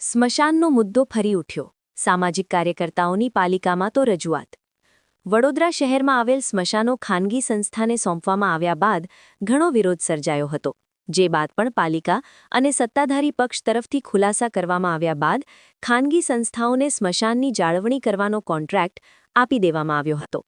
સ્મશાનનો મુદ્દો ફરી ઉઠ્યો. સામાજિક કાર્યકર્તાઓની પાલિકામાં તો રજૂઆત. વડોદરા શહેરમાં આવેલ સ્મશાનો ખાનગી સંસ્થાને સોંપવામાં આવ્યા બાદ ઘણો વિરોધ સર્જાયો હતો. જે બાદ પણ પાલિકા અને સત્તાધારી પક્ષ તરફથી ખુલાસા કરવામાં આવ્યા બાદ ખાનગી સંસ્થાઓને સ્મશાનની જાળવણી કરવાનો કોન્ટ્રાક્ટ આપી દેવામાં આવ્યો હતો.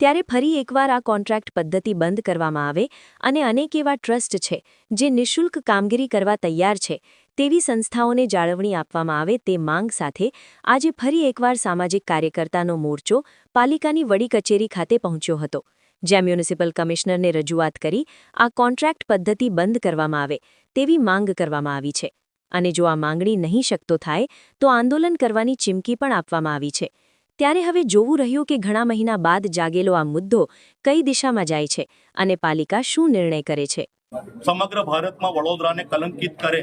ત્યારે ફરી એકવાર આ કોન્ટ્રાક્ટ પદ્ધતિ બંધ કરવામાં આવે અને અનેક એવા ટ્રસ્ટ છે, જે નિઃશુલ્ક કામગીરી કરવા તૈયાર છે, તેવી સંસ્થાઓને જાળવણી આપવામાં આવે તે માંગ સાથે આજે ફરી એકવાર સામાજિક કાર્યકર્તાનો મોરચો પાલિકાની વડી કચેરી ખાતે પહોંચ્યો હતો, જ્યાં મ્યુનિસિપલ કમિશનરને રજૂઆત કરી આ કોન્ટ્રાક્ટ પદ્ધતિ બંધ કરવામાં આવે તેવી માંગ કરવામાં આવી છે. અને જો આ માંગણી નહીં શકતો થાય, તો આંદોલન કરવાની ચીમકી પણ આપવામાં આવી છે. ત્યારે હવે જોવું રહ્યું કે ઘણા મહિના બાદ જાગેલો આ મુદ્દો કઈ દિશામાં જાય છે અને પાલિકા શું નિર્ણય કરે છે. સમગ્ર ભારતમાં વડોદરાને કલંકિત કરે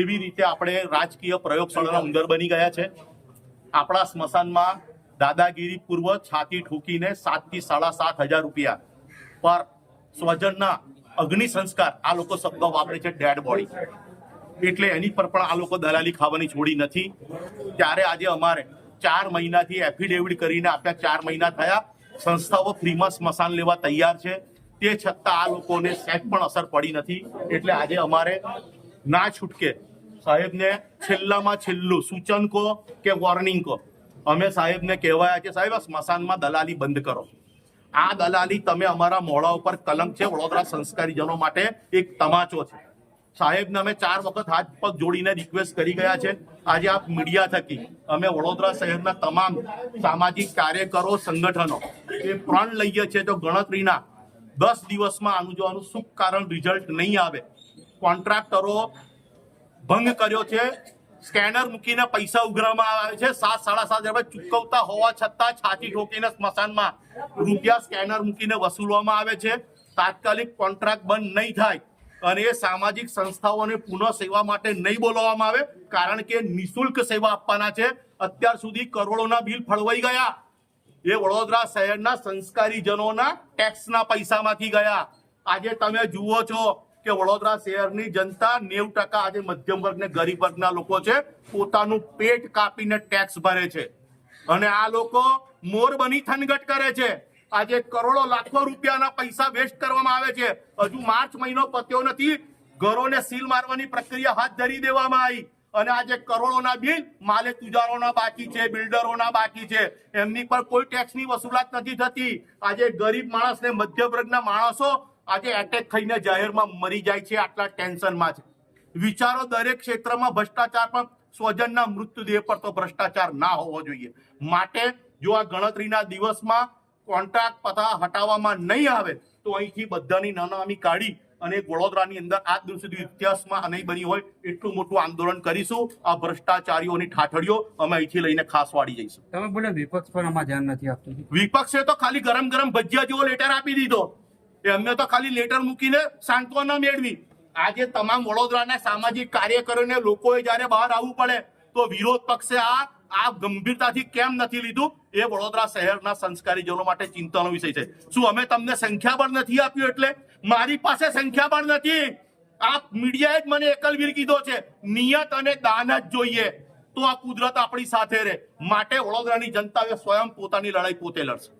એવી રીતે આપણે રાજકીય પ્રયોગશાળાના ઉંદર બની ગયા છે. આપણા સ્મશાનમાં દાદાગીરી પૂર્વ છાતી ઠૂકીને સાતથી સાડા સાત હજાર રૂપિયા પર સ્વજનના અગ્નિ સંસ્કાર આ લોકો શબ્દ વાપરે છે, ડેડ બોડી. એટલે એની પર પણ આ લોકો દલાલી ખાવાની છોડી નથી. ત્યારે આજે અમારે ચાર મહિનાથી એફિડેવિટ કરીને આપ્યા. ચાર મહિના થયા. સંસ્થાઓ ફ્રીમાં સ્મશાન લેવા તૈયાર છે. તે છતાં આ લોકોને સેટ પણ અસર પડી નથી. એટલે આજે અમારે ના છૂટકે સાહેબને છેલ્લામાં છેલ્લું સૂચન કહો કે વોર્નિંગ કહો. અમે સાહેબને કહેવાયા કે સાહેબ સ્મશાનમાં દલાલી બંધ કરો. આ દલાલી તમે અમારા મોડા ઉપર કલંક છે. વડોદરા સંસ્કારીજનો માટે એક તમાચો છે. સાહેબને અમે ચાર વખત હાથ પગ જોડીને રિક્વેસ્ટ કરી ગયા છે. આજે આપ મીડિયા થકી અમે વડોદરા શહેરના તમામ સામાજિક કાર્યકરો, સંગઠનો એ પ્રણ લઈએ છીએ તો ગણતરીના દસ દિવસમાં આનું જો આનું શું કારણ રિઝલ્ટ નહીં આવે. કોન્ટ્રાક્ટરો ભંગ કર્યો છે. સ્કેનર મૂકીને પૈસા ઉઘરાવવામાં આવે છે. સાત, સાડા સાત હજાર ચૂકવતા હોવા છતાં છાતી ઠોકીને સ્મશાનમાં રૂપિયા સ્કેનર મૂકીને વસૂલવામાં આવે છે. તાત્કાલિક કોન્ટ્રાક્ટ બંધ નહીં થાય. અને એ સામાજિક સંસ્થાઓને પુનઃ સેવા માટે નહીં બોલાવવામાં આવે, કારણ કે નિશુલ્ક સેવા આપવાના છે. અત્યાર સુધી કરોડોના બિલ ફળવાઈ ગયા. એ વડોદરા શહેરના સંસ્કારીજનોના ટેક્સના પૈસામાંથી ગયા. આજે તમે જુઓ છો કે વડોદરા શહેરની જનતા નેવું ટકા આજે મધ્યમ વર્ગ ને ગરીબ વર્ગના લોકો છે. પોતાનું પેટ કાપીને ટેક્સ ભરે છે. અને આ લોકો મોર બની થનગટ કરે છે. આજે કરોડો લાખો રૂપિયાના પૈસા વેસ્ટ કરવામાં આવે છે. હજુ માર્ચ મહિનો પત્યો નથી. ઘરોને સીલ મારવાની પ્રક્રિયા હાથ ધરી દેવામાં આવી. અને આજે કરોડોના બિલ માલે તુજારોના બાકી છે, બિલ્ડરોના બાકી છે. એમની પર કોઈ ટેક્સની વસૂલાત નથી થતી. આજે ગરીબ માણસ ને મધ્ય વર્ગના માણસો આજે એટેક થઈને જાહેરમાં મરી જાય છે. આટલા ટેન્શનમાં છે. વિચારો દરેક ક્ષેત્રમાં ભ્રષ્ટાચાર પણ સ્વજનના મૃત્યુદેહ પર તો ભ્રષ્ટાચાર ના હોવો જોઈએ. માટે જો આ ગણતરીના દિવસમાં કોન્ટ્રાક્ટ પતા હટાવવામાં નહીં આવે તો અહીંથી બધાની નાનામી કાઢી અને વડોદરાની અંદર આજ દિવસ સુધી ઇતિહાસમાં નહીં બની હોય એટલું મોટું આંદોલન કરીશું. આ ભ્રષ્ટાચારીઓની ઠાઠડીઓ અમે અહીંથી લઈને ખાસ વાળી જઈશું. તમે બોલે વિપક્ષ પર આમાં ધ્યાન નથી આપતું. વિપક્ષે તો ખાલી ગરમ ગરમ ભજીયા જેવો લેટર આપી દીધો. એમને તો ખાલી લેટર મૂકીને સાંત્વના મેળવી. આજે તમામ વડોદરાના સામાજિક કાર્યકરોને લોકોએ જ્યારે બહાર આવવું પડે તો વિરોધ પક્ષે આ આ ગંભીરતાથી કેમ નથી લીધું? એ વડોદરા શહેરના સંસ્કારી જનો માટે ચિંતાનો વિષય છે. શું અમે તમને સંખ્યાબળ નથી આપ્યું એટલે? મારી પાસે સંખ્યાબળ નથી. આ મીડિયાએ જ મને એકલવીર કીધો છે. નિયત અને દાન જ જોઈએ. તો આ કુદરત આપણી સાથે રહે. માટે વડોદરાની જનતાએ સ્વયં પોતાની લડાઈ પોતે લડશે.